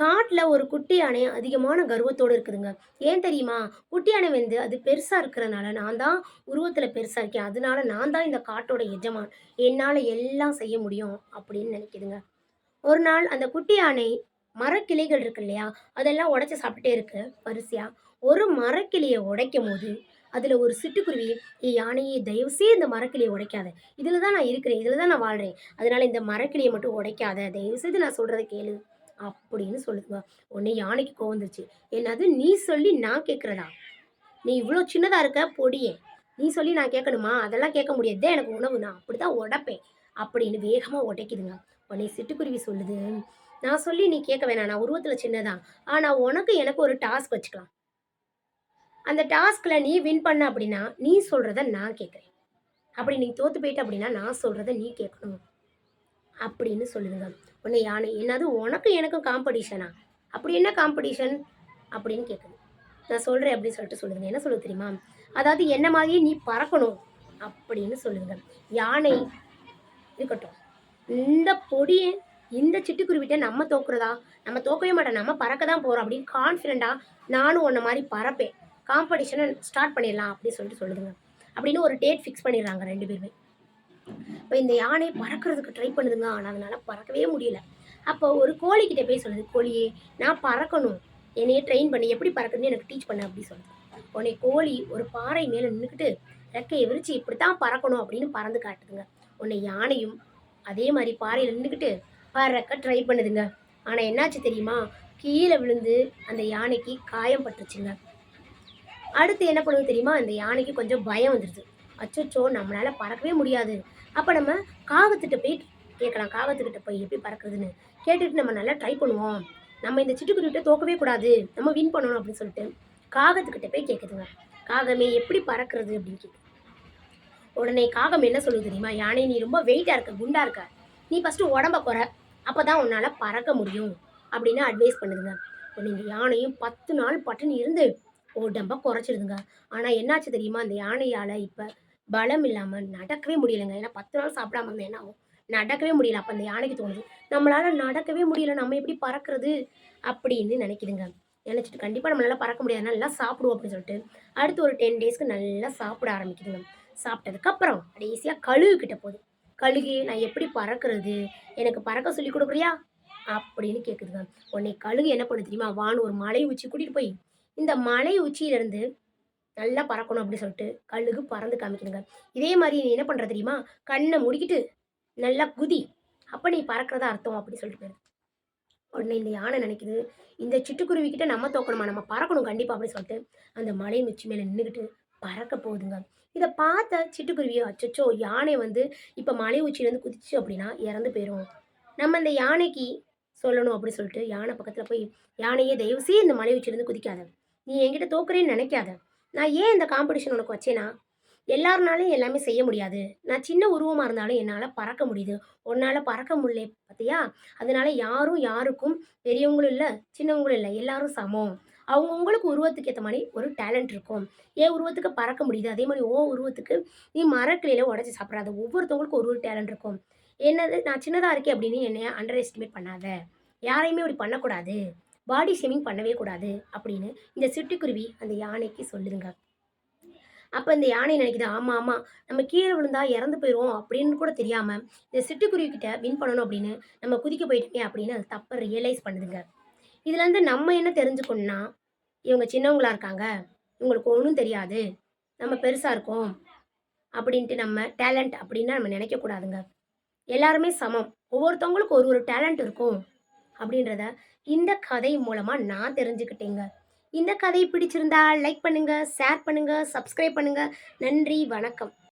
காட்டில் ஒரு குட்டி யானை அதிகமான கர்வத்தோடு இருக்குதுங்க. ஏன் தெரியுமா? குட்டி யானை வந்து அது பெருசாக இருக்கிறனால நான் தான் உருவத்தில் பெருசாக இருக்கேன். அதனால நான் தான் இந்த காட்டோட எஜமான். என்னால் எல்லாம் செய்ய முடியும் அப்படின்னு நினைக்குதுங்க. ஒரு நாள் அந்த குட்டி யானை மரக்கிளைகள் இருக்கு இல்லையா? அதெல்லாம் உடைச்சி சாப்பிட்டுட்டே இருக்கு வரிசையாக ஒரு மரக்கிளையை உடைக்கும் போது அதில் ஒரு சிட்டுக்குருவி யானையை தயவு செய்து இந்த மரக்கிளியை உடைக்காத. இதில் தான் நான் இருக்கிறேன் இதில் தான் நான் வாழ்கிறேன் அதனால் இந்த மரக்கிளியை மட்டும் உடைக்காத. தயவு செய்து நான் சொல்கிறத கேளு. அப்படின்னு சொல்லுதுங்க. உடனே யானைக்கு கோவம் வந்துருச்சு. என்னது நீ சொல்லி நான் கேட்குறதா நீ இவ்வளோ சின்னதாக இருக்க பொடியே. நீ சொல்லி நான் கேட்கணுமா அதெல்லாம் கேட்க முடியாது. எனக்கு உணவு நான் அப்படி தான் உடைப்பேன். அப்படின்னு வேகமாக உடைக்குதுங்க. உடனே சிட்டுக்குருவி சொல்லுது. நான் சொல்லி நீ கேட்க வேணாம். நான் உருவத்தில் சின்னதான் ஆனால் உனக்கு எனக்கு ஒரு டாஸ்க் வச்சுக்கலாம். அந்த டாஸ்கில் நீ வின் பண்ண அப்படின்னா நீ சொல்கிறத நான் கேட்குறேன் அப்படி நீ தோற்று போயிட்ட அப்படின்னா நான் சொல்கிறத நீ கேட்கணும். அப்படின்னு சொல்லுதுங்க. உன்னை யானை என்னது உனக்கும் எனக்கும் காம்படிஷனா அப்படி என்ன காம்படிஷன் அப்படின்னு கேட்குது நான் சொல்கிறேன் அப்படின்னு சொல்லிட்டு சொல்லுதுங்க. என்ன சொல்லுது தெரியுமா? அதாவது என்ன மாதிரியே நீ பறக்கணும் அப்படின்னு சொல்லுதுங்க. யானை இருக்கட்டும். இந்த பொடியை இந்த சிட்டுக்குருவிட்ட நம்ம தோக்குறதா? நம்ம தோக்கவே மாட்டோம். நம்ம பறக்க தான் போகிறோம் அப்படின்னு கான்ஃபிடெண்ட்டாக நானும் உன்ன மாதிரி பறப்பேன். காம்படிஷனை ஸ்டார்ட் பண்ணிடலாம் அப்படின்னு சொல்லிட்டு சொல்லுதுங்க. அப்படின்னு ஒரு டேட் ஃபிக்ஸ் பண்ணிடுறாங்க ரெண்டு பேருமே. அப்போ இந்த யானை பறக்கிறதுக்கு ட்ரை பண்ணுதுங்க. ஆனால் அதனால் பறக்கவே முடியல. அப்போ ஒரு கோழிக்கிட்ட போய் சொல்லுது கோழியே நான் பறக்கணும். என்னையே ட்ரெயின் பண்ணி. எப்படி பறக்கணும்னு எனக்கு டீச் பண்ண அப்படி சொல்லுது. உடனே கோழி ஒரு பாறை மேலே நின்றுக்கிட்டு ரெக்கையை விரிச்சு இப்படி தான் பறக்கணும் அப்படின்னு பறந்து காட்டுதுங்க. உன்னை யானையும் அதே மாதிரி பாறையில் நின்றுக்கிட்டு பறக்க ட்ரை பண்ணுதுங்க. ஆனால் என்னாச்சு தெரியுமா? கீழே விழுந்து அந்த யானைக்கு காயம் பட்டுருச்சுங்க. அடுத்து என்ன பண்ணுது தெரியுமா? அந்த யானைக்கு கொஞ்சம் பயம் வந்துடுது அச்சோச்சோ நம்மளால் பறக்கவே முடியாது. அப்போ நம்ம காகத்துக்கிட்ட போய் கேட்கலாம். காகத்துக்கிட்ட போய் எப்படி பறக்குதுன்னு கேட்டுட்டு நம்ம நல்லா ட்ரை பண்ணுவோம். நம்ம இந்த சிட்டுக்குருவிட்ட தோக்கவே கூடாது. நம்ம வின் பண்ணணும் அப்படின்னு சொல்லிட்டு காகத்துக்கிட்ட போய் கேட்குதுங்க காகமே எப்படி பறக்கிறது அப்படின்னு கேட்குது உடனே காகம் என்ன சொல்லுது தெரியுமா? யானை நீ ரொம்ப வெயிட்டாக இருக்க குண்டா இருக்க. நீ ஃபஸ்ட்டு உடம்ப குறை. அப்போ தான் உன்னால் பறக்க முடியும் அப்படின்னு அட்வைஸ் பண்ணுதுங்க. உடனே இந்த யானையும் பத்து நாள் பட்டுன்னு இருந்து உடம்ப குறைச்சிடுதுங்க ஆனால் என்னாச்சு தெரியுமா? அந்த யானையால் இப்போ பலம் இல்லாமல் நடக்கவே முடியலைங்க. ஏன்னா பத்து நாள் சாப்பிடாம இருந்தேன். என்ன ஆகும்? நடக்கவே முடியல. அப்போ அந்த யானைக்கு தோணுது. நம்மளால் நடக்கவே முடியல. நம்ம எப்படி பறக்கிறது? அப்படின்னு நினைக்குதுங்க. நினச்சிட்டு கண்டிப்பாக நம்மளால் பறக்க முடியாது. நல்லா சாப்பிடுவோம் அப்படின்னு சொல்லிட்டு அடுத்து ஒரு டென் டேஸ்க்கு நல்லா சாப்பிட ஆரம்பிக்குதுங்க. சாப்பிட்டதுக்கப்புறம் ஈஸியாக கழுகு கிட்ட போகுது. கழுகு நான் எப்படி பறக்கிறது? எனக்கு பறக்க சொல்லி கொடுக்குறியா? அப்படின்னு கேட்குதுங்க உடனே கழுகு என்ன பண்ணு தெரியுமா? வான் ஒரு மலை உச்சி கூட்டிகிட்டு போய் இந்த மலை உச்சியிலேருந்து நல்லா பறக்கணும் அப்படின்னு சொல்லிட்டு கழுகு பறந்து காமிக்கணுங்க. இதே மாதிரி நீ என்ன பண்ணுற தெரியுமா? கண்ணை முடிக்கிட்டு நல்லா குதி. அப்போ நீ பறக்கிறதா அர்த்தம் அப்படின்னு சொல்லிட்டு உடனே இந்த யானை நினைக்குது. இந்த சிட்டுக்குருவி கிட்ட நம்ம தோக்கணுமா? நம்ம பறக்கணும் கண்டிப்பாக அப்படின்னு சொல்லிட்டு அந்த மலை உச்சி மேலே நின்றுக்கிட்டு பறக்க போகுதுங்க. இதை பார்த்த சிட்டுக்குருவியோ அச்சச்சோ யானை வந்து இப்போ மலை உச்சியிலேருந்து குதிச்சு அப்படின்னா இறந்து போயிடும் நம்ம இந்த யானைக்கு சொல்லணும் அப்படின்னு சொல்லிட்டு யானை பக்கத்தில் போய் யானையே தயவு செய்ய இந்த மலை உச்சியிலேருந்து குதிக்காத. நீ என்கிட்ட தோக்குறேன்னு நினைக்காத. நான் ஏன் இந்த காம்படிஷன் உனக்கு வச்சேனா எல்லாருனாலையும் எல்லாமே செய்ய முடியாது. நான் சின்ன உருவமாக இருந்தாலும் என்னால் பறக்க முடியுது. உன்னால் பறக்க முடியல பார்த்தியா அதனால யாரும் யாருக்கும் பெரியவங்களும் இல்லை சின்னவங்களும் இல்லை எல்லாரும் சமம். அவங்கவுங்களுக்கு உருவத்துக்கு ஏற்ற மாதிரி ஒரு டேலண்ட் இருக்கும். ஏன் உருவத்துக்கு பறக்க முடியுது. அதே மாதிரி ஓ உருவத்துக்கு நீ மரக்கிளையில் உடச்சி சாப்பிடாத. ஒவ்வொருத்தவங்களுக்கும் ஒரு ஒரு டேலண்ட் இருக்கும். என்னது? நான் சின்னதாக இருக்கேன் அப்படின்னு என்னைய அண்டர் எஸ்டிமேட் பண்ணாத. யாரையுமே இப்படி பண்ணக்கூடாது. பாடி ஷேமிங் பண்ணவே கூடாது அப்படின்னு இந்த சிட்டுக்குருவி அந்த யானைக்கு சொல்லுதுங்க. அப்போ இந்த யானை நினைக்குது ஆமாம் ஆமாம் நம்ம கீழே விழுந்தா இறந்து போயிடுவோம் அப்படின்னு கூட தெரியாமல் இந்த சிட்டுக்குருவிக்கிட்ட வின் பண்ணணும் அப்படின்னு நம்ம குதிக்க போயிட்டோமே அப்படின்னு அது தப்பை ரியலைஸ் பண்ணுதுங்க. இதுலேருந்து நம்ம என்ன தெரிஞ்சுக்கணும்னா இவங்க சின்னவங்களா இருக்காங்க இவங்களுக்கு ஒன்றும் தெரியாது நம்ம பெருசாக இருக்கோம் அப்படின்ட்டு நம்ம டேலண்ட் அப்படின்னு நம்ம நினைக்கக்கூடாதுங்க. எல்லாருமே சமம். ஒவ்வொருத்தவங்களுக்கும் ஒரு ஒரு டேலண்ட் இருக்கும். அப்படின்றத இந்த கதை மூலமாக நான் தெரிஞ்சுக்கிட்டேங்க. இந்த கதை பிடிச்சிருந்தா லைக் பண்ணுங்கள் ஷேர் பண்ணுங்கள் சப்ஸ்கிரைப் பண்ணுங்கள் நன்றி வணக்கம்.